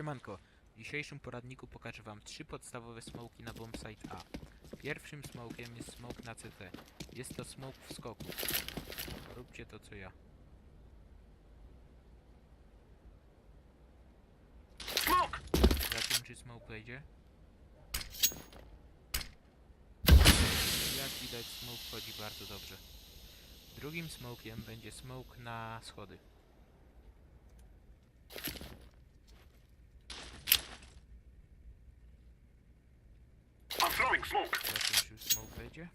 Siemanko, w dzisiejszym poradniku pokażę wam trzy podstawowe smoki na bombsite A. Pierwszym smokiem jest smok na CT. Jest to smok w skoku. Róbcie to co ja. Zakończy smoke wejdzie. Jak widać smoke wchodzi bardzo dobrze. Drugim smokiem będzie smoke na schody. Throwing smoke. Zakończył smoke wejdzie.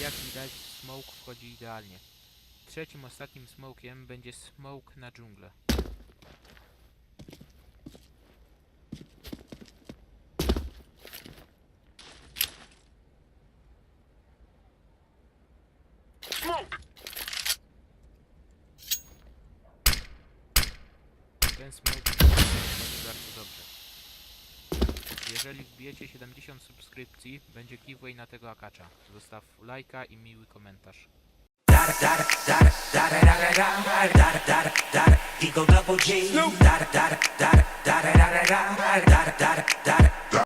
Jak widać smoke wchodzi idealnie. Trzecim, ostatnim smokiem będzie smoke na dżunglę. Smoke. Ten smoke wchodzi bardzo dobrze. Jeżeli wbijecie 70 subskrypcji, będzie giveaway na tego akacza. Zostaw lajka i miły komentarz.